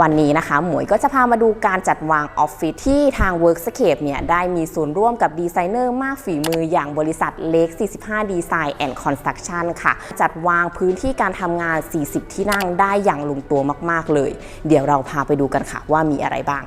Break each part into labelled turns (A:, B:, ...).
A: วันนี้นะคะ หมวยก็จะพามาดูการจัดวางออฟฟิศที่ทาง Workscape เนี่ยได้มีส่วนร่วมกับดีไซเนอร์มากฝีมืออย่างบริษัทเล็ก 45 Design and Construction ค่ะ จัดวางพื้นที่การทำงาน 40 ที่นั่งได้อย่างลงตัวมาก ๆ เลย เดี๋ยวเราพาไปดูกันค่ะว่ามีอะไรบ้าง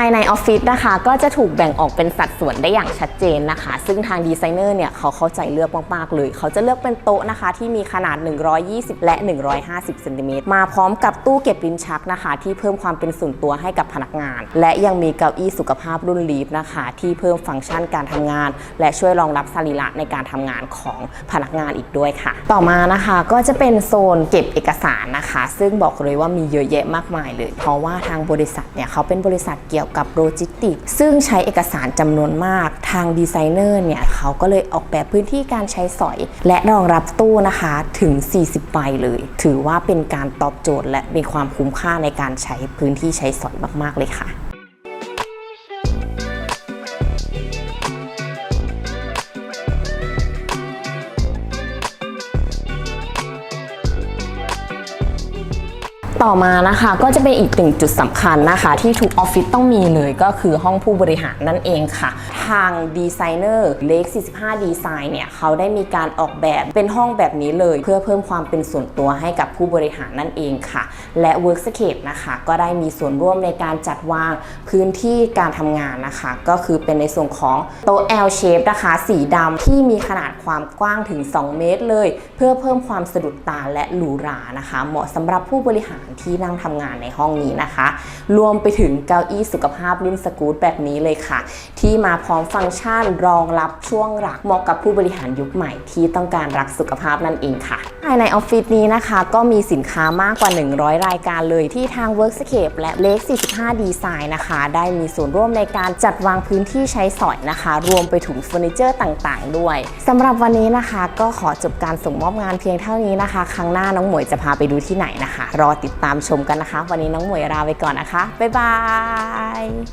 A: ายในออฟฟิศนะคะ ก็จะถูกแบ่งออกเป็นสัดส่วนได้อย่างชัดเจนนะคะ ซึ่งทางดีไซเนอร์เนี่ยเขาเข้าใจเลือกมากๆเลย เขาจะเลือกเป็นโต๊ะนะคะ ที่มีขนาด 120 และ 150เซนติเมตรมาพร้อมกับตู้เก็บลิ้นชักนะคะ ที่เพิ่มความเป็นส่วนตัวให้กับพนักงาน และยังมีเก้าอี้สุขภาพรุ่นลีฟนะคะ ที่เพิ่มฟังก์ชันการทำงาน และช่วยรองรับสรีระในการทำงานของพนักงานอีกด้วยค่ะ ต่อมานะคะก็จะเป็นโซนเก็บเอกสารนะคะ ซึ่งบอกเลยว่ามีเยอะแยะมากมายเลย เพราะว่าทางบริษัทเนี่ยเขาเป็นบริษัทเกี่ยวกับโลจิสติก ซึ่งใช้เอกสารจำนวนมาก ทางดีไซเนอร์เนี่ยเขาก็เลยออกแบบพื้นที่การใช้สอย และรองรับตู้นะคะถึง 40 ใบเลย ถือว่าเป็นการตอบโจทย์และมีความคุ้มค่าในการใช้พื้นที่ใช้สอยมาก ๆ เลยค่ะ ต่อมานะคะก็จะเป็นอีกหนึ่งจุดสำคัญนะคะ ที่ทุกออฟฟิศต้องมีเลยก็คือห้องผู้บริหารนั่นเองค่ะ ทางดีไซเนอร์เล็ก45ดีไซน์เนี่ยเขาได้มีการออกแบบเป็นห้องแบบนี้เลย เพื่อเพิ่มความเป็นส่วนตัวให้กับผู้บริหารนั่นเองค่ะ และ Workscape นะคะก็ได้มีส่วนร่วมในการจัดวางพื้นที่การทำงานนะคะ ก็คือเป็นในส่วนของโต๊ะ L shape นะคะ สีดำที่มีขนาดความกว้างถึง 2 เมตรเลย เพื่อเพิ่มความสะดุดตาและหรูหรานะคะ เหมาะสำหรับผู้บริหารที่นั่งทำงานในห้องนี้นะคะ รวมไปถึงเก้าอี้สุขภาพรุ่นสกูตแบบนี้เลยค่ะ ที่มาพร้อมฟังก์ชันรองรับช่วงหลักเหมาะกับผู้บริหารยุคใหม่ที่ต้องการรักสุขภาพนั่นเองค่ะ ภายในออฟฟิศนี้นะคะ ก็มีสินค้ามากกว่า 100 รายการเลยที่ทาง Workscape และเลข45 Design นะคะ ได้มีส่วนร่วมในการจัดวางพื้นที่ใช้สอยนะคะ รวมไปถึงเฟอร์นิเจอร์ต่างๆ ด้วยสำหรับวันนี้นะคะก็ขอจบการส่งมอบงานเพียงเท่านี้นะคะ ครั้งหน้าน้องหมวยจะพาไปดูที่ไหนนะคะ รอติดตตามชมกันนะคะ วันนี้น้องหมวยลาไปก่อนนะคะ บ๊ายบาย